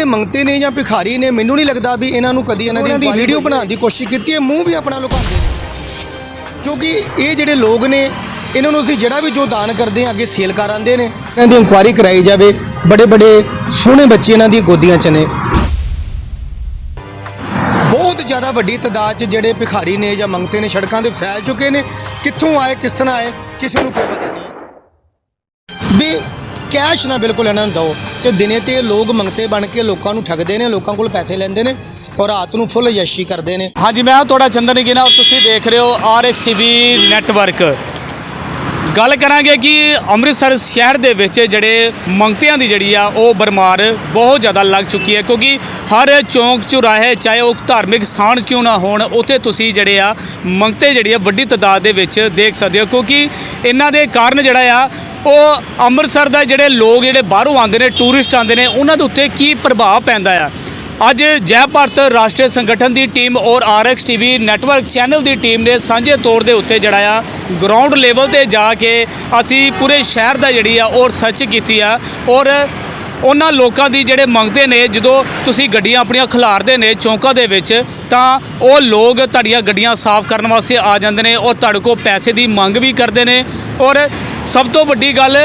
ਜਿਹੜੇ ਮੰਗਤੇ ਨੇ ਜਾਂ ਭਿਖਾਰੀ ਨੇ ਮੈਨੂੰ ਨਹੀਂ ਲੱਗਦਾ ਵੀ ਇਹਨਾਂ ਨੂੰ ਕਦੀ ਇਹਨਾਂ ਦੀ ਵੀਡੀਓ ਬਣਾਉਣ ਦੀ ਕੋਸ਼ਿਸ਼ ਕੀਤੀ ਹੈ ਮੂੰਹ ਵੀ ਆਪਣਾ ਲੁਕਾਉਂਦੇ ਨੇ। ਕਿਉਂਕਿ ਇਹ ਜਿਹੜੇ ਲੋਕ ਨੇ ਇਹਨਾਂ ਨੂੰ ਅਸੀਂ ਜਿਹੜਾ ਵੀ ਜੋ ਦਾਨ ਕਰਦੇ ਹਾਂ ਅੱਗੇ ਸੇਲ ਕਰ ਨੇ ਇਹਨਾਂ ਦੀ ਇਨਕੁਆਇਰੀ ਕਰਾਈ ਜਾਵੇ ਬੜੇ ਬੜੇ ਸੋਹਣੇ ਬੱਚੇ ਇਹਨਾਂ ਦੀ ਗੋਦੀਆਂ 'ਚ ਨੇ। ਬਹੁਤ ਜ਼ਿਆਦਾ ਵੱਡੀ ਤਾਦਾਦ 'ਚ ਜਿਹੜੇ ਭਿਖਾਰੀ ਨੇ ਜਾਂ ਮੰਗਤੇ ਨੇ ਸੜਕਾਂ ਤੇ ਫੈਲ ਚੁੱਕੇ ਨੇ ਕਿੱਥੋਂ ਆਏ ਕਿਸ ਤਰ੍ਹਾਂ ਆਏ ਕਿਸੇ ਨੂੰ ਕੋਈ ਪਤਾ ਨਹੀਂ। ਵੀ ਕੈਸ਼ ਨਾ ਬਿਲਕੁਲ ਇਹਨਾਂ ਨੂੰ ਦਿਓ ਤੇ ਦਿਨੇ ਤੇ ਲੋਕ ਮੰਗਤੇ ਬਣ ਕੇ ਲੋਕਾਂ ਨੂੰ ਠੱਗਦੇ ਨੇ, ਲੋਕਾਂ ਕੋਲ ਪੈਸੇ ਲੈਂਦੇ ਨੇ ਔਰ ਰਾਤ ਨੂੰ ਫੁੱਲ ਯਸ਼ੀ ਕਰਦੇ ਨੇ। ਹਾਂਜੀ, ਮੈਂ ਤੁਹਾਡਾ ਚੰਦਨ ਗਿਨਾ ਔਰ ਤੁਸੀਂ ਦੇਖ ਰਹੇ ਹੋ ਆਰਐਕਸ ਟੀਵੀ ਨੈਟਵਰਕ ਗੱਲ ਕਰਾਂਗੇ ਕਿ ਅੰਮ੍ਰਿਤਸਰ ਸ਼ਹਿਰ ਦੇ ਵਿੱਚ ਜਿਹੜੇ ਮੰਗਤਿਆਂ ਦੀ ਜਿਹੜੀ ਆ, ਉਹ ਬਰਮਾਰ ਬਹੁਤ ਜ਼ਿਆਦਾ ਲੱਗ ਚੁੱਕੀ ਹੈ ਕਿਉਂਕਿ ਹਰ ਚੌਂਕ ਚੁਰਾਹੇ ਚਾਹੇ ਉਹ ਧਾਰਮਿਕ ਸਥਾਨ ਕਿਉਂ ਨਾ ਹੋਣ, ਉੱਥੇ ਤੁਸੀਂ ਜਿਹੜੇ ਆ, ਮੰਗਤੇ ਜਿਹੜੀ ਆ, ਵੱਡੀ ਤਾਦਾਦ ਦੇ ਵਿੱਚ ਦੇਖ ਸਕਦੇ ਹੋ ਕਿਉਂਕਿ ਇਹਨਾਂ ਦੇ ਕਾਰਨ ਜਿਹੜਾ ਆ ਉਹ ਅੰਮ੍ਰਿਤਸਰ ਦਾ ਜਿਹੜੇ ਲੋਕ ਜਿਹੜੇ ਬਾਹਰੋਂ ਆਉਂਦੇ ਨੇ ਟੂਰਿਸਟ ਆਉਂਦੇ ਨੇ, ਉਹਨਾਂ ਦੇ ਉੱਤੇ ਕੀ ਪ੍ਰਭਾਵ ਪੈਂਦਾ ਆ? ਅੱਜ ਜੈ ਭਾਰਤ ਰਾਸ਼ਟਰੀ ਸੰਗਠਨ ਦੀ ਟੀਮ ਔਰ ਆਰਐਕਸ ਟੀਵੀ ਨੈਟਵਰਕ ਚੈਨਲ ਦੀ ਟੀਮ ਨੇ ਸਾਂਝੇ ਤੌਰ ਦੇ ਉੱਤੇ ਜਿਹੜਾ ਆ ਗਰਾਊਂਡ ਲੈਵਲ ਤੇ ਜਾ ਕੇ ਅਸੀਂ ਪੂਰੇ ਸ਼ਹਿਰ ਦਾ ਜਿਹੜੀ ਆ, ਉਹ ਸਰਚ ਕੀਤੀ ਆ ਔਰ ਉਹਨਾਂ ਲੋਕਾਂ ਦੀ ਜਿਹੜੇ ਮੰਗਦੇ ਨੇ, ਜਦੋਂ ਤੁਸੀਂ ਗੱਡੀਆਂ ਆਪਣੀਆਂ ਖਿਲਾਰਦੇ ਨੇ ਚੌਂਕਾਂ ਦੇ ਵਿੱਚ, ਤਾਂ ਉਹ ਲੋਕ ਤੁਹਾਡੀਆਂ ਗੱਡੀਆਂ ਸਾਫ਼ ਕਰਨ ਵਾਸਤੇ ਆ ਜਾਂਦੇ ਨੇ, ਉਹ ਤੁਹਾਡੇ ਕੋਲ ਪੈਸੇ ਦੀ ਮੰਗ ਵੀ ਕਰਦੇ ਨੇ। ਔਰ ਸਭ ਤੋਂ ਵੱਡੀ ਗੱਲ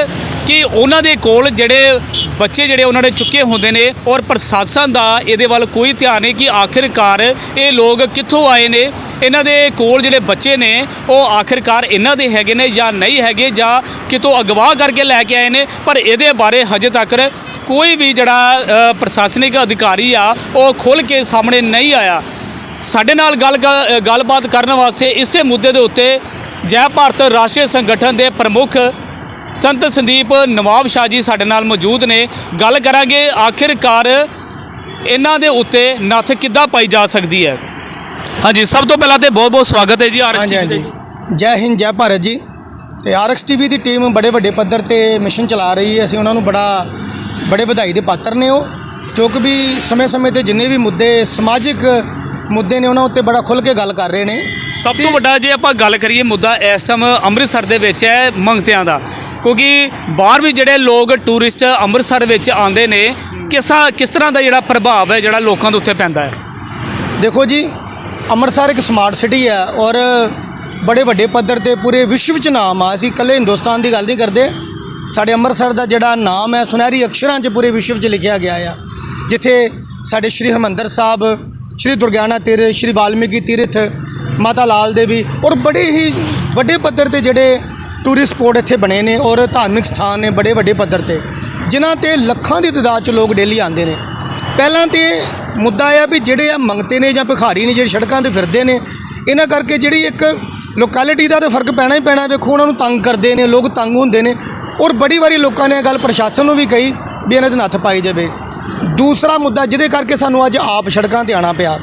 ਕਿ ਉਹਨਾਂ ਦੇ ਕੋਲ ਜਿਹੜੇ ਬੱਚੇ ਜਿਹੜੇ ਉਹਨਾਂ ਨੇ ਚੁੱਕੇ ਹੁੰਦੇ ਨੇ ਔਰ ਪ੍ਰਸ਼ਾਸਨ ਦਾ ਇਹਦੇ ਵੱਲ ਕੋਈ ਧਿਆਨ ਨਹੀਂ ਕਿ ਆਖਿਰਕਾਰ ਇਹ ਲੋਕ ਕਿੱਥੋਂ ਆਏ ਨੇ, ਇਹਨਾਂ ਦੇ ਕੋਲ ਜਿਹੜੇ ਬੱਚੇ ਨੇ, ਉਹ ਆਖਿਰਕਾਰ ਇਹਨਾਂ ਦੇ ਹੈਗੇ ਨੇ ਜਾਂ ਨਹੀਂ ਹੈਗੇ ਜਾਂ ਕਿਤੋਂ ਅਗਵਾ ਕਰਕੇ ਲੈ ਕੇ ਆਏ ਨੇ, ਪਰ ਇਹਦੇ ਬਾਰੇ ਹਜੇ ਤੱਕ ਕੋਈ ਵੀ ਜਿਹੜਾ ਪ੍ਰਸ਼ਾਸਨਿਕ ਅਧਿਕਾਰੀ ਆ, ਉਹ ਖੁੱਲ ਕੇ ਸਾਹਮਣੇ ਨਹੀਂ ਆਇਆ। ਸਾਡੇ ਨਾਲ ਗੱਲ ਕ- ਗੱਲਬਾਤ ਕਰਨ ਵਾਸਤੇ ਇਸੇ ਮੁੱਦੇ ਦੇ ਉੱਤੇ ਜੈ ਭਾਰਤ ਰਾਸ਼ਟਰੀ ਸੰਗਠਨ ਦੇ ਪ੍ਰਮੁੱਖ ਸੰਤ ਸੰਦੀਪ ਨਵਾਬ ਸ਼ਾਹ ਜੀ ਸਾਡੇ ਨਾਲ ਮੌਜੂਦ ਨੇ। ਗੱਲ ਕਰਾਂਗੇ ਆਖਿਰਕਾਰ ਇਹਨਾਂ ਦੇ ਉੱਤੇ ਨੱਥ ਕਿੱਦਾਂ ਪਾਈ ਜਾ ਸਕਦੀ ਹੈ। ਹਾਂਜੀ ਸਭ ਤੋਂ ਪਹਿਲਾਂ ਤੇ ਬਹੁਤ ਬਹੁਤ ਸਵਾਗਤ ਹੈ ਜੀ ਆਰ ਹਾਂਜੀ ਹਾਂਜੀ। ਜੈ ਹਿੰਦ ਜੈ ਭਾਰਤ ਜੀ। ਤੇ ਆਰਐਕਸ ਟੀਵੀ ਦੀ ਟੀਮ ਬੜੇ ਵੱਡੇ ਪੱਧਰ ਤੇ ਮਿਸ਼ਨ ਚਲਾ ਰਹੀ ਹੈ। ਅਸੀਂ ਉਹਨਾਂ ਨੂੰ ਬੜਾ ਬੜੇ ਵਧਾਈ ਦੇ ਪਾਤਰ ਨੇ ਉਹ। ਕਿਉਂਕਿ ਵੀ ਸਮੇਂ-ਸਮੇਂ ਤੇ ਜਿੰਨੇ ਵੀ ਮੁੱਦੇ ਸਮਾਜਿਕ ਮੁੱਦੇ ਨੇ ਉਹਨਾਂ ਉੱਤੇ ਬੜਾ ਖੁੱਲ ਕੇ ਗੱਲ ਕਰ ਰਹੇ ਨੇ। ਸਭ ਤੋਂ ਵੱਡਾ ਜੇ ਆਪਾਂ ਗੱਲ ਕਰੀਏ ਮੁੱਦਾ ਇਸ ਟਾਈਮ ਅੰਮ੍ਰਿਤਸਰ ਦੇ ਵਿੱਚ ਹੈ ਮੰਗਤਿਆਂ ਦਾ ਕਿਉਂਕਿ ਬਾਹਰ ਵੀ ਜਿਹੜੇ ਲੋਕ ਟੂਰਿਸਟ ਅੰਮ੍ਰਿਤਸਰ ਵਿੱਚ ਆਉਂਦੇ ਨੇ ਕਿਸਾ ਕਿਸ ਤਰ੍ਹਾਂ ਦਾ ਜਿਹੜਾ ਪ੍ਰਭਾਵ ਹੈ ਜਿਹੜਾ ਲੋਕਾਂ ਦੇ ਉੱਤੇ ਪੈਂਦਾ ਹੈ? ਦੇਖੋ ਜੀ ਅੰਮ੍ਰਿਤਸਰ ਇੱਕ ਸਮਾਰਟ ਸਿਟੀ ਹੈ ਔਰ ਬੜੇ ਵੱਡੇ ਪੱਧਰ ਤੇ ਪੂਰੇ ਵਿਸ਼ਵ 'ਚ ਨਾਮ ਆ ਅਸੀਂ ਇਕੱਲੇ ਹਿੰਦੁਸਤਾਨ ਦੀ ਗੱਲ ਨਹੀਂ ਕਰਦੇ। ਸਾਡੇ ਅੰਮ੍ਰਿਤਸਰ ਦਾ ਜਿਹੜਾ ਨਾਮ ਹੈ ਸੁਨਹਿਰੀ ਅਕਸ਼ਰਾਂ 'ਚ ਪੂਰੇ ਵਿਸ਼ਵ 'ਚ ਲਿਖਿਆ ਗਿਆ ਆ ਜਿੱਥੇ ਸਾਡੇ ਸ਼੍ਰੀ ਹਰਮੰਦਰ ਸਾਹਿਬ ਸ਼੍ਰੀ ਦੁਰਗਿਆਨਾ ਤੀਰਥ ਸ਼੍ਰੀ ਵਾਲਮੀਕੀ ਤੀਰਥ ਮਾਤਾ ਲਾਲ ਦੇਵੀ ਔਰ ਬੜੇ ਹੀ ਵੱਡੇ ਪੱਧਰ ਤੇ ਜਿਹੜੇ ਟੂਰਿਸਟ ਸਪੋਟ ਇੱਥੇ ਬਣੇ ਨੇ ਔਰ ਧਾਰਮਿਕ ਸਥਾਨ ਨੇ ਬੜੇ ਵੱਡੇ ਪੱਧਰ ਤੇ, ਜਿਨ੍ਹਾਂ ਤੇ ਲੱਖਾਂ ਦੀ ਤਾਦਾਦ 'ਚ ਲੋਕ ਡੇਲੀ ਆਉਂਦੇ ਨੇ। ਪਹਿਲਾਂ ਤੇ ਮੁੱਦਾ ਇਹ ਆ ਵੀ ਜਿਹੜੇ ਆ ਮੰਗਤੇ ਨੇ ਜਾਂ ਭਿਖਾਰੀ ਨੇ, ਜਿਹੜੇ ਸੜਕਾਂ ਤੇ ਫਿਰਦੇ ਨੇ, ਇਹਨਾਂ ਕਰਕੇ ਜਿਹੜੀ ਇੱਕ ਲੋਕੈਲਿਟੀ ਦਾ ਤਾਂ ਫ਼ਰਕ ਪੈਣਾ ਹੀ ਪੈਣਾ, ਵੇਖੋ ਉਹਨਾਂ ਨੂੰ ਤੰਗ ਕਰਦੇ ਨੇ, ਲੋਕ ਤੰਗ ਹੁੰਦੇ ਨੇ। ਔਰ ਬੜੀ ਵਾਰੀ ਲੋਕਾਂ ਨੇ ਇਹ ਗੱਲ ਪ੍ਰਸ਼ਾਸਨ ਨੂੰ ਵੀ ਕਹੀ ਵੀ ਇਹਨਾਂ ਦੇ ਨੱਥ ਪਾਈ ਜਾਵੇ। ਦੂਸਰਾ ਮੁੱਦਾ ਜਿਹਦੇ ਕਰਕੇ ਸਾਨੂੰ ਅੱਜ ਆਪ ਸੜਕਾਂ ਤੇ ਆਣਾ ਪਿਆ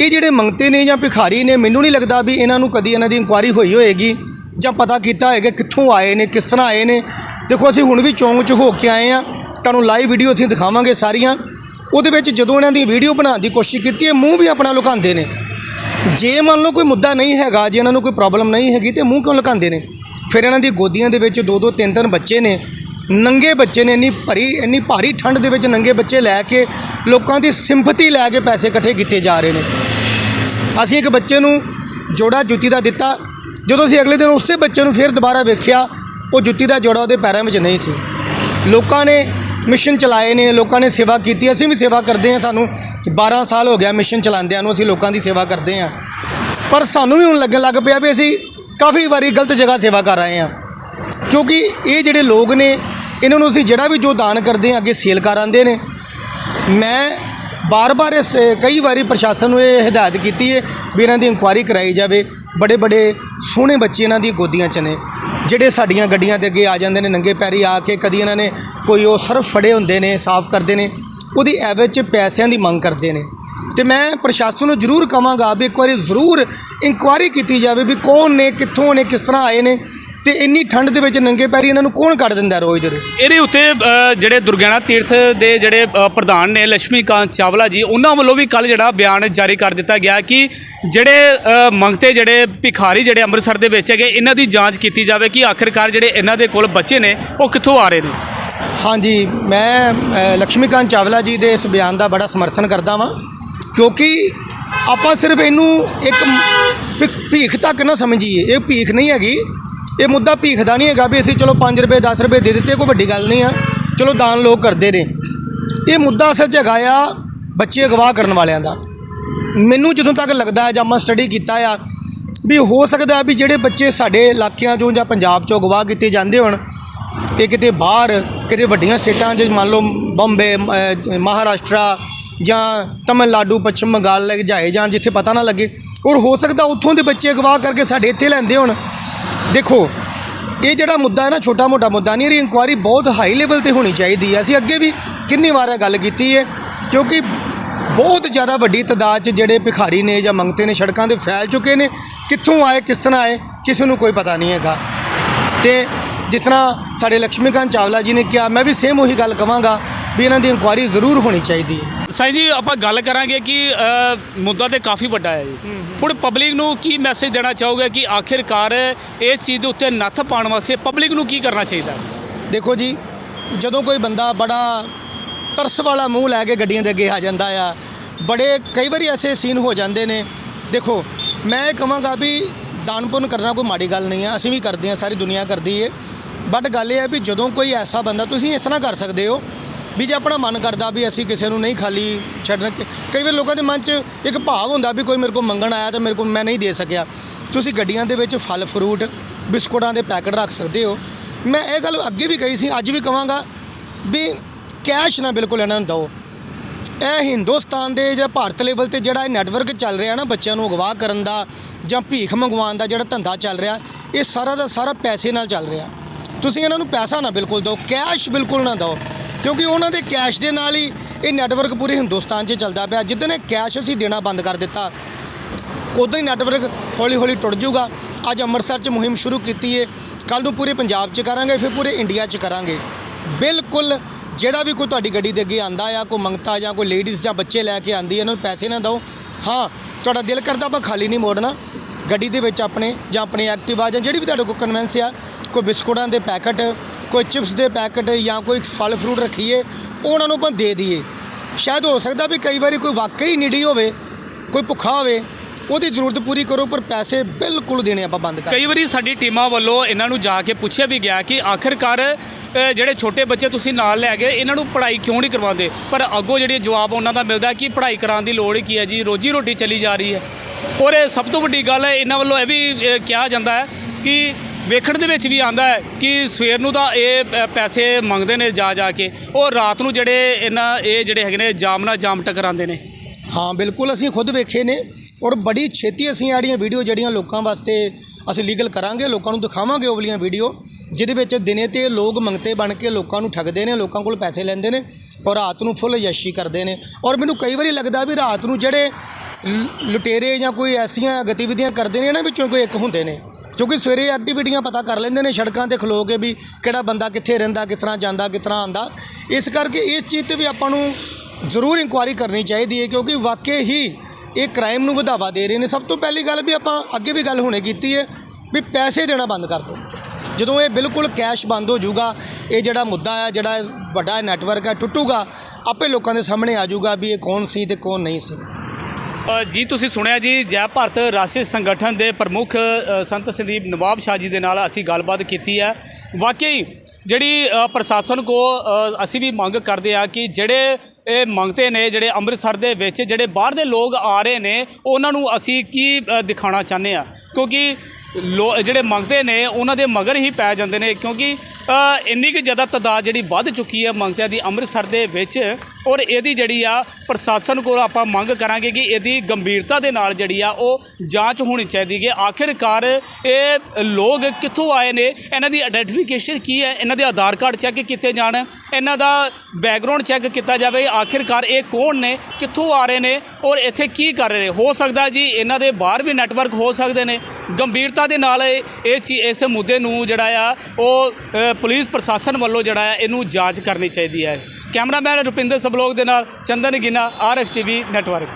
ਇਹ ਜਿਹੜੇ ਮੰਗਤੇ ਨੇ ਜਾਂ ਭਿਖਾਰੀ ਨੇ, ਮੈਨੂੰ ਨਹੀਂ ਲੱਗਦਾ ਵੀ ਇਹਨਾਂ ਨੂੰ ਕਦੀ ਇਹਨਾਂ ਦੀ ਇਨਕੁਆਇਰੀ ਹੋਈ ਹੋਏਗੀ ਜਾਂ ਪਤਾ ਕੀਤਾ ਹੋਏਗਾ ਕਿੱਥੋਂ ਆਏ ਨੇ, ਕਿਸ ਤਰ੍ਹਾਂ ਆਏ ਨੇ। ਦੇਖੋ, ਅਸੀਂ ਹੁਣ ਵੀ ਚੌਂਕ 'ਚ ਹੋ ਕੇ ਆਏ ਆ ਤੁਹਾਨੂੰ ਲਾਈਵ ਵੀਡੀਓ ਅਸੀਂ ਦਿਖਾਵਾਂਗੇ ਸਾਰੀਆਂ। ਉਹਦੇ ਵਿੱਚ ਜਦੋਂ ਇਹਨਾਂ ਦੀ ਵੀਡੀਓ ਬਣਾਉਣ ਦੀ ਕੋਸ਼ਿਸ਼ ਕੀਤੀ ਹੈ ਮੂੰਹ ਵੀ ਆਪਣਾ ਲੁਕਾਉਂਦੇ ਨੇ। ਜੇ ਮੰਨ ਲਓ ਕੋਈ ਮੁੱਦਾ ਨਹੀਂ ਹੈਗਾ, ਜੇ ਇਹਨਾਂ ਨੂੰ ਕੋਈ ਪ੍ਰੋਬਲਮ ਨਹੀਂ ਹੈਗੀ, ਤੇ ਮੂੰਹ ਕਿਉਂ ਲੁਕਾਉਂਦੇ ਨੇ? ਫਿਰ ਇਹਨਾਂ ਦੀ ਗੋਦੀਆਂ ਦੇ ਵਿੱਚ ਦੋ ਦੋ ਤਿੰਨ ਤਿੰਨ ਬੱਚੇ ਨੇ। ਨੰਗੇ ਬੱਚੇ ਨੇ, ਇੰਨੀ ਭਰੀ, ਇੰਨੀ ਭਾਰੀ ਠੰਡ ਦੇ ਵਿੱਚ ਨੰਗੇ ਬੱਚੇ ਲੈ ਕੇ ਲੋਕਾਂ ਦੀ ਸਿੰਪਥੀ ਲੈ ਕੇ ਪੈਸੇ ਇਕੱਠੇ ਕੀਤੇ ਜਾ ਰਹੇ ਨੇ। ਅਸੀਂ ਇੱਕ ਬੱਚੇ ਨੂੰ ਜੋੜਾ ਜੁੱਤੀ ਦਾ ਦਿੱਤਾ। ਜਦੋਂ ਅਸੀਂ ਅਗਲੇ ਦਿਨ ਉਸੇ ਬੱਚੇ ਨੂੰ ਫਿਰ ਦੁਬਾਰਾ ਵੇਖਿਆ, ਉਹ ਜੁੱਤੀ ਦਾ ਜੋੜਾ ਉਹਦੇ ਪੈਰਾਂ ਵਿੱਚ ਨਹੀਂ ਸੀ। ਲੋਕਾਂ ਨੇ ਮਿਸ਼ਨ ਚਲਾਏ ਨੇ, ਲੋਕਾਂ ਨੇ ਸੇਵਾ ਕੀਤੀ। ਅਸੀਂ ਵੀ ਸੇਵਾ ਕਰਦੇ ਹਾਂ ਸਾਨੂੰ। 12 ਸਾਲ ਹੋ ਗਿਆ ਮਿਸ਼ਨ ਚਲਾਉਂਦਿਆਂ ਨੂੰ, ਅਸੀਂ ਲੋਕਾਂ ਦੀ ਸੇਵਾ ਕਰਦੇ ਹਾਂ। ਪਰ ਸਾਨੂੰ ਵੀ ਹੁਣ ਲੱਗਣ ਲੱਗ ਪਿਆ ਵੀ ਅਸੀਂ ਕਾਫੀ ਵਾਰੀ ਗਲਤ ਜਗ੍ਹਾ ਸੇਵਾ ਕਰ ਆਏ ਹਾਂ। ਕਿਉਂਕਿ ਇਹ ਜਿਹੜੇ ਲੋਕ ਨੇ, ਇਹਨਾਂ ਨੂੰ ਅਸੀਂ ਜਿਹੜਾ ਵੀ ਜੋ ਦਾਨ ਕਰਦੇ ਹਾਂ, ਅੱਗੇ ਸੇਲ ਕਰ ਆਉਂਦੇ ਨੇ। ਮੈਂ ਬਾਰ-ਬਾਰ ਇਸ ਕਈ ਵਾਰੀ ਪ੍ਰਸ਼ਾਸਨ ਨੂੰ ਇਹ ਹਦਾਇਤ ਕੀਤੀ ਹੈ ਵੀ ਇਹਨਾਂ ਦੀ ਇਨਕੁਆਇਰੀ ਕਰਾਈ ਜਾਵੇ। ਬੜੇ ਬੜੇ ਸੋਹਣੇ ਬੱਚੇ ਇਹਨਾਂ ਦੀ ਗੋਦੀਆਂ 'ਚ ਨੇ। ਜਿਹੜੇ ਸਾਡੀਆਂ ਗੱਡੀਆਂ ਦੇ ਅੱਗੇ ਆ ਜਾਂਦੇ ਨੇ, ਨੰਗੇ ਪੈਰੀ ਆ ਕੇ ਕਦੀ ਇਹਨਾਂ ਨੇ ਕੋਈ ਉਹ ਸਰਫ ਫੜੇ ਹੁੰਦੇ ਨੇ, ਸਾਫ਼ ਕਰਦੇ ਨੇ, ਉਹਦੀ ਐਵਰੇਜ 'ਚ ਪੈਸਿਆਂ ਦੀ ਮੰਗ ਕਰਦੇ ਨੇ। ਤੇ ਮੈਂ ਪ੍ਰਸ਼ਾਸਨ ਨੂੰ ਜ਼ਰੂਰ ਕਹਾਂਗਾ ਵੀ ਇੱਕ ਵਾਰੀ ਜ਼ਰੂਰ ਇਨਕੁਆਇਰੀ ਕੀਤੀ ਜਾਵੇ ਵੀ ਕੌਣ ਨੇ, ਕਿੱਥੋਂ ਨੇ, ਕਿਸ ਤਰ੍ਹਾਂ ਆਏ ਨੇ। ਤੇ ਇੰਨੀ ਠੰਡ ਦੇ ਵਿੱਚ ਨੰਗੇ ਪੈਰੀ ਇਹਨਾਂ ਨੂੰ ਕੌਣ ਕੱਢ ਦਿੰਦਾ ਰੋਜ਼ ਦੇ? ਇਹਦੇ ਉੱਤੇ ਜਿਹੜੇ ਦੁਰਗਿਆਣਾ ਤੀਰਥ ਦੇ ਜਿਹੜੇ ਪ੍ਰਧਾਨ ਨੇ ਲక్ష్ਮੀਕਾਂਤ ਚਾਵਲਾ ਜੀ ਉਹਨਾਂ ਵੱਲੋਂ ਵੀ ਕੱਲ ਜਿਹੜਾ ਬਿਆਨ ਜਾਰੀ ਕਰ ਦਿੱਤਾ ਗਿਆ ਕਿ ਜਿਹੜੇ ਮੰਗਤੇ ਜਿਹੜੇ ਭਿਖਾਰੀ ਜਿਹੜੇ ਅੰਮ੍ਰਿਤਸਰ ਦੇ ਵਿੱਚ ਹੈਗੇ ਇਹਨਾਂ ਦੀ ਜਾਂਚ ਕੀਤੀ ਜਾਵੇ ਕਿ ਆਖਿਰਕਾਰ ਜਿਹੜੇ ਇਹਨਾਂ ਦੇ ਕੋਲ ਬੱਚੇ ਨੇ ਉਹ ਕਿੱਥੋਂ ਆ ਰਹੇ ਨੇ। ਹਾਂਜੀ ਮੈਂ ਅ, ਲక్ష్ਮੀਕਾਂਤ ਚਾਵਲਾ ਜੀ ਦੇ ਇਸ ਬਿਆਨ ਦਾ ਬੜਾ ਸਮਰਥਨ ਕਰਦਾ ਵਾਂ ਕਿਉਂਕਿ ਆਪਾਂ ਸਿਰਫ ਇਹਨੂੰ ਇੱਕ ਮ- ਭੀਖ ਤੱਕ ਨਾ ਸਮਝੀਏ ਇਹ ਭੀਖ ਨਹੀਂ ਹੈਗੀ। ਇਹ ਮੁੱਦਾ ਭੀਖਦਾ ਨਹੀਂ ਹੈਗਾ ਵੀ ਅਸੀਂ ਚਲੋ 5 ਰੁਪਏ 10 ਰੁਪਏ ਦੇ ਦਿੱਤੇ ਕੋਈ ਵੱਡੀ ਗੱਲ ਨਹੀਂ ਆ। ਚਲੋ ਦਾਨ ਲੋਕ ਕਰਦੇ ਨੇ। ਇਹ ਮੁੱਦਾ ਅਸਲ 'ਚ ਹੈਗਾ ਆ ਬੱਚੇ ਅਗਵਾ ਕਰਨ ਵਾਲਿਆਂ ਦਾ। ਮੈਨੂੰ ਜਦੋਂ ਤੱਕ ਲੱਗਦਾ ਹੈ ਜਾਂ ਮੈਂ ਸਟੱਡੀ ਕੀਤਾ ਆ ਵੀ ਹੋ ਸਕਦਾ ਹੈ ਵੀ ਜਿਹੜੇ ਬੱਚੇ ਸਾਡੇ ਇਲਾਕਿਆਂ ਚੋਂ ਜਾਂ ਪੰਜਾਬ ਚੋਂ ਅਗਵਾ ਕੀਤੇ ਜਾਂਦੇ ਹੋਣ ਇਹ ਕਿਤੇ ਬਾਹਰ ਕਿਤੇ ਵੱਡੀਆਂ ਸਟੇਟਾਂ 'ਚ ਮੰਨ ਲਓ ਬੰਬੇ ਅਹ, ਮਹਾਰਾਸ਼ਟਰਾ ਜਾਂ ਤਮਿਲਨਾਡੂ ਪੱਛਮ ਬੰਗਾਲ ਲੈ ਕੇ ਜਾਏ ਜਾਣ ਜਿੱਥੇ ਪਤਾ ਨਾ ਲੱਗੇ। ਔਰ ਹੋ ਸਕਦਾ ਉੱਥੋਂ ਦੇ ਬੱਚੇ ਅਗਵਾ ਕਰਕੇ ਸਾਡੇ ਇੱਥੇ ਲੈਂਦੇ ਹੋਣ। ਦੇਖੋ, ਇਹ ਜਿਹੜਾ ਮੁੱਦਾ ਹੈ ਨਾ, ਛੋਟਾ ਮੋਟਾ ਮੁੱਦਾ ਨਹੀਂ, ਇਹਦੀ ਇਨਕੁਆਇਰੀ ਬਹੁਤ ਹਾਈ ਲੈਵਲ ਤੇ ਹੋਣੀ ਚਾਹੀਦੀ ਹੈ। ਅਸੀਂ ਅੱਗੇ ਵੀ ਕਿੰਨੀ ਵਾਰ ਗੱਲ ਕੀਤੀ ਹੈ, ਕਿਉਂਕਿ ਬਹੁਤ ਜ਼ਿਆਦਾ ਵੱਡੀ ਤਾਦਾਦ 'ਚ ਜਿਹੜੇ ਭਿਖਾਰੀ ਨੇ ਜਾਂ ਮੰਗਤੇ ਨੇ, ਸੜਕਾਂ ਤੇ ਫੈਲ ਚੁੱਕੇ ਨੇ, ਕਿੱਥੋਂ ਆਏ, ਕਿਸ ਤਰ੍ਹਾਂ ਆਏ, ਕਿਸੇ ਨੂੰ ਕੋਈ ਪਤਾ ਨਹੀਂ ਹੈਗਾ। ਤੇ ਜਿਸ ਤਰ੍ਹਾਂ ਸਾਡੇ ਲక్ష్ਮੀਕਾਂਤ ਚਾਵਲਾ ਜੀ ਨੇ ਕਿਹਾ, ਮੈਂ ਵੀ ਸੇਮ ਉਹੀ ਗੱਲ ਕਵਾਂਗਾ ਵੀ ਇਹਨਾਂ ਦੀ ਇਨਕੁਆਇਰੀ ਜ਼ਰੂਰ ਹੋਣੀ ਚਾਹੀਦੀ ਹੈ। ਸਾਈਂ ਜੀ ਆਪਾਂ ਗੱਲ ਕਰਾਂਗੇ ਕਿ ਮੁੱਦਾ ਤੇ ਕਾਫੀ ਵੱਡਾ ਹੈ ਜੀ। ਹੁਣ ਪਬਲਿਕ ਨੂੰ ਕੀ ਮੈਸੇਜ ਦੇਣਾ ਚਾਹੋਗੇ ਕਿ ਆਖਿਰਕਾਰ ਇਸ ਚੀਜ਼ ਦੇ ਉੱਤੇ ਨੱਥ ਪਾਉਣ ਵਾਸਤੇ ਪਬਲਿਕ ਨੂੰ ਕੀ ਕਰਨਾ ਚਾਹੀਦਾ? ਦੇਖੋ ਜੀ ਜਦੋਂ ਕੋਈ ਬੰਦਾ ਬੜਾ ਤਰਸ ਵਾਲਾ ਮੂੰਹ ਲੈ ਕੇ ਗੱਡੀਆਂ ਦੇ ਅੱਗੇ ਆ ਜਾਂਦਾ ਆ ਬੜੇ ਕਈ ਵਾਰੀ ਐਸੇ ਸੀਨ ਹੋ ਜਾਂਦੇ ਨੇ। ਦੇਖੋ ਮੈਂ ਇਹ ਕਹਾਂਗਾ ਵੀ ਦਾਨ ਪੁੰਨ ਕਰਨਾ ਕੋਈ ਮਾੜੀ ਗੱਲ ਨਹੀਂ ਆ ਅਸੀਂ ਵੀ ਕਰਦੇ ਆ ਸਾਰੀ ਦੁਨੀਆ ਕਰਦੀ ਏ। ਬਟ ਗੱਲ ਇਹ ਹੈ ਵੀ ਜਦੋਂ ਕੋਈ ਐਸਾ ਬੰਦਾ ਤੁਸੀਂ ਇਸ ਤਰ੍ਹਾਂ ਕਰ ਸਕਦੇ ਹੋ ਵੀ ਜੇ ਆਪਣਾ ਮਨ ਕਰਦਾ ਵੀ ਅਸੀਂ ਕਿਸੇ ਨੂੰ ਨਹੀਂ ਖਾਲੀ ਛੱਡਣ ਕਈ ਵਾਰ ਲੋਕਾਂ ਦੇ ਮਨ 'ਚ ਇੱਕ ਭਾਵ ਹੁੰਦਾ ਵੀ ਕੋਈ ਮੇਰੇ ਕੋਲ ਮੰਗਣ ਆਇਆ ਤਾਂ ਮੇਰੇ ਕੋਲ ਮੈਂ ਨਹੀਂ ਦੇ ਸਕਿਆ। ਤੁਸੀਂ ਗੱਡੀਆਂ ਦੇ ਵਿੱਚ ਫਲ ਫਰੂਟ ਬਿਸਕੁਟਾਂ ਦੇ ਪੈਕਟ ਰੱਖ ਸਕਦੇ ਹੋ। ਮੈਂ ਇਹ ਗੱਲ ਅੱਗੇ ਵੀ ਕਹੀ ਸੀ, ਅੱਜ ਵੀ ਕਹਾਂਗਾ ਵੀ ਕੈਸ਼ ਨਾ ਬਿਲਕੁਲ ਇਹਨਾਂ ਨੂੰ ਦਿਓ। ਇਹ ਹਿੰਦੁਸਤਾਨ ਦੇ ਜਿਹੜਾ ਭਾਰਤ ਲੈਵਲ ਤੇ ਜਿਹੜਾ ਇਹ ਨੈਟਵਰਕ ਚੱਲ ਰਿਹਾ ਨਾ ਬੱਚਿਆਂ ਨੂੰ ਅਗਵਾ ਕਰਨ ਦਾ ਜਾਂ ਭੀਖ ਮੰਗਵਾਉਣ ਦਾ ਜਿਹੜਾ ਧੰਦਾ ਚੱਲ ਰਿਹਾ, ਇਹ ਸਾਰਾ ਦਾ ਸਾਰਾ ਪੈਸੇ ਨਾਲ ਚੱਲ ਰਿਹਾ। ਤੁਸੀਂ ਇਹਨਾਂ ਨੂੰ ਪੈਸਾ ਨਾ ਬਿਲਕੁਲ ਦਿਓ, ਕੈਸ਼ ਬਿਲਕੁਲ ਨਾ ਦਿਓ। ਕਿਉਂਕਿ ਉਹਨਾਂ ਦੇ ਕੈਸ਼ ਦੇ ਨਾਲ ਹੀ ਇਹ ਨੈਟਵਰਕ ਪੂਰੇ ਹਿੰਦੁਸਤਾਨ 'ਚ ਚੱਲਦਾ ਪਿਆ। ਜਿੱਦਣ ਇਹ ਕੈਸ਼ ਅਸੀਂ ਦੇਣਾ ਬੰਦ ਕਰ ਦਿੱਤਾ ਉਧਰ ਹੀ ਨੈਟਵਰਕ ਹੌਲੀ ਹੌਲੀ ਟੁੱਟ ਜਾਊਗਾ। ਅੱਜ ਅੰਮ੍ਰਿਤਸਰ 'ਚ ਮੁਹਿੰਮ ਸ਼ੁਰੂ ਕੀਤੀ ਹੈ ਕੱਲ ਨੂੰ ਪੂਰੇ ਪੰਜਾਬ 'ਚ ਕਰਾਂਗੇ, ਫਿਰ ਪੂਰੇ ਇੰਡੀਆ 'ਚ ਕਰਾਂਗੇ। ਬਿਲਕੁਲ ਜਿਹੜਾ ਵੀ ਕੋਈ ਤੁਹਾਡੀ ਗੱਡੀ ਦੇ ਅੱਗੇ ਆਂਦਾ ਆ, ਕੋਈ ਮੰਗਤਾ ਜਾਂ ਕੋਈ ਲੇਡੀਜ਼ ਜਾਂ ਬੱਚੇ ਲੈ ਕੇ ਆਂਦੀ ਇਹਨਾਂ ਨੂੰ ਪੈਸੇ ਨਾ ਦਿਓ। ਹਾਂ, ਤੁਹਾਡਾ ਦਿਲ ਕਰਦਾ ਆਪਾਂ ਖਾਲੀ ਨਹੀਂ ਮੋੜਨਾ। ਗੱਡੀ ਦੇ ਵਿੱਚ ਆਪਣੇ ਜਾਂ ਆਪਣੇ ਐਕਟਿਵਾ ਜਾਂ ਜਿਹੜੀ ਵੀ ਤੁਹਾਡੇ ਕੋਲ ਕਨਵੈਂਸ ਆ, ਕੋਈ ਬਿਸਕੁਟਾਂ ਦੇ ਪੈਕਟ ਕੋਈ ਚਿਪਸ ਦੇ ਪੈਕਟ ਜਾਂ ਕੋਈ ਫਲ ਫਰੂਟ ਰੱਖੀਏ ਉਹ ਉਹਨਾਂ ਨੂੰ ਆਪਾਂ ਦੇ ਦਈਏ। ਸ਼ਾਇਦ ਹੋ ਸਕਦਾ ਵੀ ਕਈ ਵਾਰੀ ਕੋਈ ਵਾਕਈ ਨੀਡੀ ਹੋਵੇ, ਕੋਈ ਭੁੱਖਾ ਹੋਵੇ, ਉਹਦੀ ਜ਼ਰੂਰਤ ਪੂਰੀ ਕਰੋ, ਪਰ ਪੈਸੇ ਬਿਲਕੁਲ ਦੇਣੇ ਆਪਾਂ ਬੰਦ ਕਰ ਕਈ ਵਾਰੀ ਸਾਡੀ ਟੀਮਾਂ ਵੱਲੋਂ ਇਹਨਾਂ ਨੂੰ ਜਾ ਕੇ ਪੁੱਛਿਆ ਵੀ ਗਿਆ ਕਿ ਆਖਿਰਕਾਰ ਜਿਹੜੇ ਛੋਟੇ ਬੱਚੇ ਤੁਸੀਂ ਨਾਲ ਲੈ ਗਏ, ਇਹਨਾਂ ਨੂੰ ਪੜ੍ਹਾਈ ਕਿਉਂ ਨਹੀਂ ਕਰਵਾਉਂਦੇ? ਪਰ ਅੱਗੋਂ ਜਿਹੜੀ ਜਵਾਬ ਉਹਨਾਂ ਦਾ ਮਿਲਦਾ ਕਿ ਪੜ੍ਹਾਈ ਕਰਾਉਣ ਦੀ ਲੋੜ ਹੀ ਕੀ ਹੈ ਜੀ? ਰੋਜੀ ਰੋਟੀ ਚਲੀ ਜਾ ਰਹੀ ਹੈ। ਔਰ ਇਹ ਸਭ ਤੋਂ ਵੱਡੀ ਗੱਲ ਹੈ, ਇਹਨਾਂ ਵੱਲੋਂ ਇਹ ਵੀ ਕਿਹਾ ਜਾਂਦਾ ਹੈ ਕਿ ਵੇਖਣ ਦੇ ਵਿੱਚ ਵੀ ਆਂਦਾ ਹੈ ਕਿ ਸਵੇਰ ਨੂੰ ਤਾਂ ਇਹ ਪ- ਪੈਸੇ ਮੰਗਦੇ ਨੇ ਜਾ ਜਾ ਕੇ। ਉਹ ਰਾਤ ਨੂੰ ਜਿਹੜੇ ਇਹਨਾਂ, ਇਹ ਜਿਹੜੇ ਹੈਗੇ ਨੇ, ਜਾਮ ਨਾਲ ਜਾਮ ਟਕਰਾਉਂਦੇ ਨੇ। ਹਾਂ, ਬਿਲਕੁਲ ਅਸੀਂ ਖੁਦ ਵੇਖੇ ਨੇ ਔਰ ਬੜੀ ਛੇਤੀ ਅਸੀਂ ਇਹ ਵੀਡੀਓ ਜਿਹੜੀਆਂ ਲੋਕਾਂ ਵਾਸਤੇ ਅਸੀਂ ਲੀਗਲ ਕਰਾਂਗੇ, ਲੋਕਾਂ ਨੂੰ ਦਿਖਾਵਾਂਗੇ ਉਹ ਵਾਲੀਆਂ ਵੀਡੀਓ, ਜਿਹਦੇ ਵਿੱਚ ਦਿਨੇ ਤੇ ਲੋਕ ਮੰਗਤੇ ਬਣ ਕੇ ਲੋਕਾਂ ਨੂੰ ਠੱਗਦੇ ਨੇ, ਲੋਕਾਂ ਕੋਲ ਪੈਸੇ ਲੈਂਦੇ ਨੇ ਔਰ ਰਾਤ ਨੂੰ ਫੁੱਲ ਯਸ਼ੀ ਕਰਦੇ ਨੇ। ਔਰ ਮੈਨੂੰ ਕਈ ਵਾਰੀ ਲੱਗਦਾ ਵੀ ਰਾਤ ਨੂੰ ਜਿਹੜੇ ਲ- ਲੁਟੇਰੇ ਜਾਂ ਕੋਈ ਐਸੀਆਂ ਗਤੀਵਿਧੀਆਂ ਕਰਦੇ ਨੇ, ਇਹਨਾਂ ਵਿੱਚੋਂ ਕੋਈ ਇੱਕ ਹੁੰਦੇ ਨੇ। ਕਿਉਂਕਿ ਸਵੇਰੇ ਐਕਟੀਵਿਟੀਆਂ ਪਤਾ ਕਰ ਲੈਂਦੇ ਨੇ, ਸੜਕਾਂ ਤੇ ਖਲੋ ਕੇ ਵੀ ਕਿਹੜਾ ਬੰਦਾ ਕਿੱਥੇ ਰਹਿੰਦਾ, ਕਿਸ ਤਰ੍ਹਾਂ ਜਾਂਦਾ, ਕਿਸ ਤਰ੍ਹਾਂ ਆਂਦਾ ਇਸ ਕਰਕੇ ਇਸ ਚੀਜ਼ ਤੇ ਵੀ ਆਪਾਂ ਨੂੰ ਜ਼ਰੂਰ ਇਨਕੁਆਇਰੀ ਕਰਨੀ ਚਾਹੀਦੀ ਹੈ, ਕਿਉਂਕਿ ਵਾਕਈ ਹੀ ਇਹ ਕ੍ਰਾਈਮ ਨੂੰ ਵਧਾਵਾ ਦੇ ਰਹੇ ਨੇ। ਸਭ ਤੋਂ ਪਹਿਲੀ ਗੱਲ ਵੀ ਆਪਾਂ ਅੱਗੇ ਵੀ ਗੱਲ ਹੁਣੇ ਕੀਤੀ ਹੈ ਵੀ ਪੈਸੇ ਦੇਣਾ ਬੰਦ ਕਰ ਦਿਓ। ਜਦੋਂ ਇਹ ਬਿਲਕੁਲ ਕੈਸ਼ ਬੰਦ ਹੋ ਜਾਊਗਾ, ਇਹ ਜਿਹੜਾ ਮੁੱਦਾ ਹੈ, ਜਿਹੜਾ ਵੱਡਾ ਨੈਟਵਰਕ ਹੈ, ਟੁੱਟੂਗਾ, ਆਪੇ ਲੋਕਾਂ ਦੇ ਸਾਹਮਣੇ ਆ ਜਾਊਗਾ ਵੀ ਇਹ ਕੌਣ ਸੀ ਤੇ ਕੌਣ ਨਹੀਂ ਸੀ। ਜੀ, ਤੁਸੀਂ ਸੁਣਿਆ ਜੀ, ਜੈ ਭਾਰਤ ਰਾਸ਼ਟਰੀ ਸੰਗਠਨ ਦੇ ਪ੍ਰਮੁੱਖ ਸੰਤ ਸੰਦੀਪ ਨਵਾਬ ਸ਼ਾਹ ਜੀ ਦੇ ਨਾਲ ਅਸੀਂ ਗੱਲਬਾਤ ਕੀਤੀ ਹੈ। ਵਾਕਈ, ਜਿਹੜੀ ਪ੍ਰਸ਼ਾਸਨ ਕੋ ਅਸੀਂ ਵੀ ਮੰਗ ਕਰਦੇ ਆ ਕਿ ਜਿਹੜੇ ਇਹ ਮੰਗਤੇ ਨੇ, ਜਿਹੜੇ ਅੰਮ੍ਰਿਤਸਰ ਦੇ ਵਿੱਚ, ਜਿਹੜੇ ਬਾਹਰ ਦੇ ਲੋਕ ਆ ਰਹੇ ਨੇ, ਉਹਨਾਂ ਨੂੰ ਅਸੀਂ ਕੀ ਦਿਖਾਉਣਾ ਚਾਹੁੰਦੇ ਆ ਕਿਉਂਕਿ ਲੋ, ਜਿਹੜੇ ਮੰਗਤੇ ਨੇ, ਉਹਨਾਂ ਦੇ ਮਗਰ ਹੀ ਪੈ ਜਾਂਦੇ ਨੇ, ਕਿਉਂਕਿ ਇੰਨੀ ਕੁ ਜ਼ਿਆਦਾ ਤਾਦਾਦ ਜਿਹੜੀ ਵੱਧ ਚੁੱਕੀ ਹੈ ਮੰਗਤਿਆਂ ਦੀ ਅੰਮ੍ਰਿਤਸਰ ਦੇ ਵਿੱਚ, ਔਰ ਇਹਦੀ ਜਿਹੜੀ ਆ ਪ੍ਰਸ਼ਾਸਨ ਕੋਲ ਆਪਾਂ ਮੰਗ ਕਰਾਂਗੇ ਕਿ ਇਹਦੀ ਗੰਭੀਰਤਾ ਦੇ ਨਾਲ ਜਿਹੜੀ ਆ ਉਹ ਜਾਂਚ ਹੋਣੀ ਚਾਹੀਦੀ ਕਿ ਆਖਿਰਕਾਰ ਇਹ ਲੋਕ ਕਿੱਥੋਂ ਆਏ ਨੇ? ਇਹਨਾਂ ਦੀ ਆਈਡੈਂਟੀਫਿਕੇਸ਼ਨ ਕੀ ਹੈ? ਇਹਨਾਂ ਦੇ ਆਧਾਰ ਕਾਰਡ ਚੈੱਕ ਕੀਤੇ ਜਾਣ, ਇਹਨਾਂ ਦਾ ਬੈਕਗ੍ਰਾਉਂਡ ਚੈੱਕ ਕੀਤਾ ਜਾਵੇ। ਆਖਿਰਕਾਰ ਇਹ ਕੌਣ ਨੇ? ਕਿੱਥੋਂ ਆ ਰਹੇ ਨੇ? ਔਰ ਇੱਥੇ ਕੀ ਕਰ ਰਹੇ ਨੇ? ਹੋ ਸਕਦਾ ਜੀ ਇਹਨਾਂ ਦੇ ਬਾਹਰ ਵੀ ਨੈਟਵਰਕ ਹੋ ਸਕਦੇ ਨੇ। ਗੰਭੀਰਤਾ ਦੇ ਨਾਲ ਇਹ ਚੀ ਇਸ ਮੁੱਦੇ ਨੂੰ ਜਿਹੜਾ ਆ, ਉਹ ਪੁਲਿਸ ਪ੍ਰਸ਼ਾਸਨ ਵੱਲੋਂ ਜਿਹੜਾ ਆ, ਇਹਨੂੰ ਜਾਂਚ ਕਰਨੀ ਚਾਹੀਦੀ ਹੈ। ਕੈਮਰਾਮੈਨ ਰੁਪਿੰਦਰ ਸਬਲੋਗ ਦੇ ਨਾਲ ਚੰਦਨ ਗਿਨਾ ਆਰਐਕਸ ਟੀਵੀ ਨੈਟਵਰਕ।